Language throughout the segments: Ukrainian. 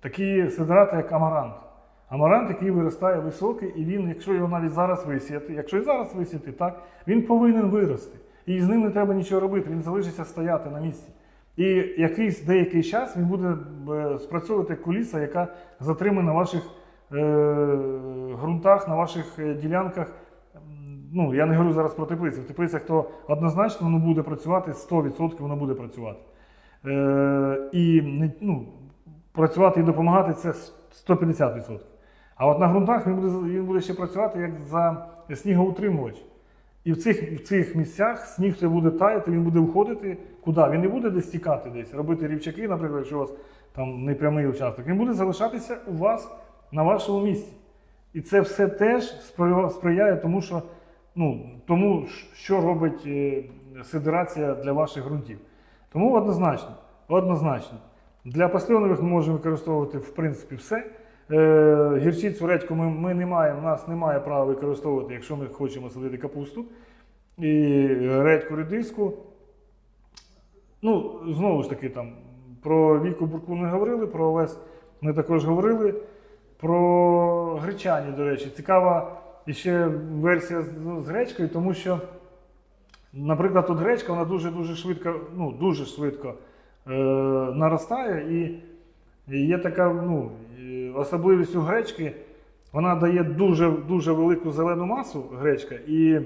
Такі сидирати, як амарант. Амарант, який виростає високий, і він, якщо його навіть зараз висіяти, якщо і зараз висіяти, так, він повинен вирости. І з ним не треба нічого робити, він залишиться стояти на місці. І якийсь деякий час він буде е, спрацьовувати куліса, яка затримана на ваших е, ґрунтах, на ваших е, ділянках. Ну, я не говорю зараз про теплиці. В теплицях то однозначно воно буде працювати 100% воно буде працювати. Е, і ну, працювати і допомагати це 150%. А от на ґрунтах він буде, він буде ще працювати як за снігоутримувач. І в цих, в цих місцях сніг той буде таяти, він буде входити куди? Він не буде десь тікати десь, робити рівчаки, наприклад, якщо у вас там непрямий участок. Він буде залишатися у вас на вашому місці. І це все теж сприяє тому, що ну, тому, що робить е, сидерація для ваших ґрунтів. Тому однозначно, однозначно. Для пасльонових ми можемо використовувати в принципі все. Е, гірчицю редьку ми, ми не маємо, у нас немає права використовувати, якщо ми хочемо садити капусту. І редьку редиску. Ну, знову ж таки, там, про віку бурку не говорили, про овес ми також говорили. Про гречані, до речі, цікава ще версія з, з гречкою, тому що, наприклад, тут гречка вона дуже-дуже швидко, ну, дуже швидко е, наростає. І, є така ну, особливість у гречки, вона дає дуже, дуже велику зелену масу гречка, і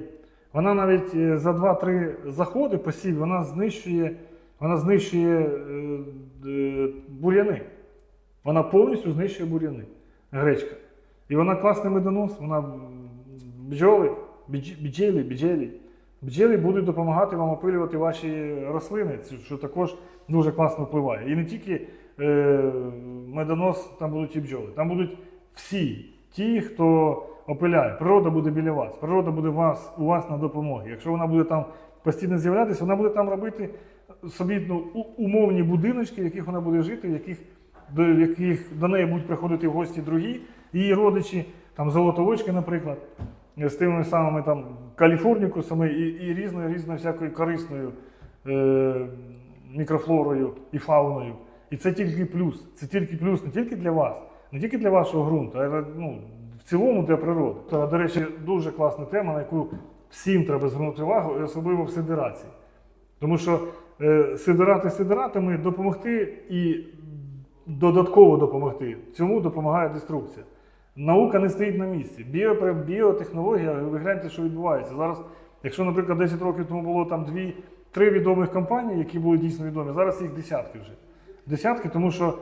вона навіть е, за 2-3 заходи посів, вона знищує, вона знищує е, бур'яни. Вона повністю знищує бур'яни. Гречка. І вона класний медонос, вона бджоли, бідж- бджілі, бджілі. Будуть допомагати вам опилювати ваші рослини, що також дуже класно впливає. І не тільки е, медонос, там будуть і бджоли, там будуть всі ті, хто опиляє. Природа буде біля вас, природа буде вас, у вас на допомогі. Якщо вона буде там постійно з'являтися, вона буде там робити собі ну, умовні будиночки, в яких вона буде жити, в яких до яких до неї будуть приходити в гості другі її родичі, там золотовочки, наприклад, з тими самими там каліфорнікусами і, і різною різною всякою корисною е, мікрофлорою і фауною. І це тільки плюс. Це тільки плюс не тільки для вас, не тільки для вашого ґрунту, а ну, в цілому для природи. Та, до речі, дуже класна тема, на яку всім треба звернути увагу, і особливо в сидерації. Тому що е, сидирати сидиратами допомогти і додатково допомогти. Цьому допомагає деструкція. Наука не стоїть на місці. Біо, біотехнологія, ви гляньте, що відбувається. Зараз, якщо, наприклад, 10 років тому було там дві, три відомих компанії, які були дійсно відомі, зараз їх десятки вже. Десятки, тому що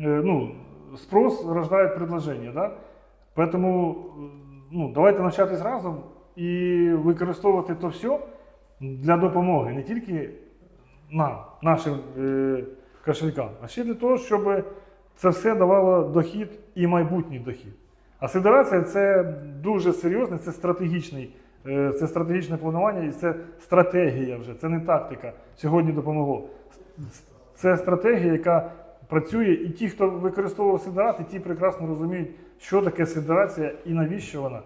е, ну, спрос рождає предложення. Да? Тому е, ну, давайте навчатись разом і використовувати то все для допомоги, не тільки нам, нашим е, кошелькам, а ще для того, щоб це все давало дохід і майбутній дохід. А федерація це дуже серйозне, це стратегічний, е, це стратегічне планування і це стратегія вже, це не тактика. Сьогодні допомогло. Це стратегія, яка працює, і ті, хто використовував сидерат, і ті прекрасно розуміють, що таке федерація і навіщо вона.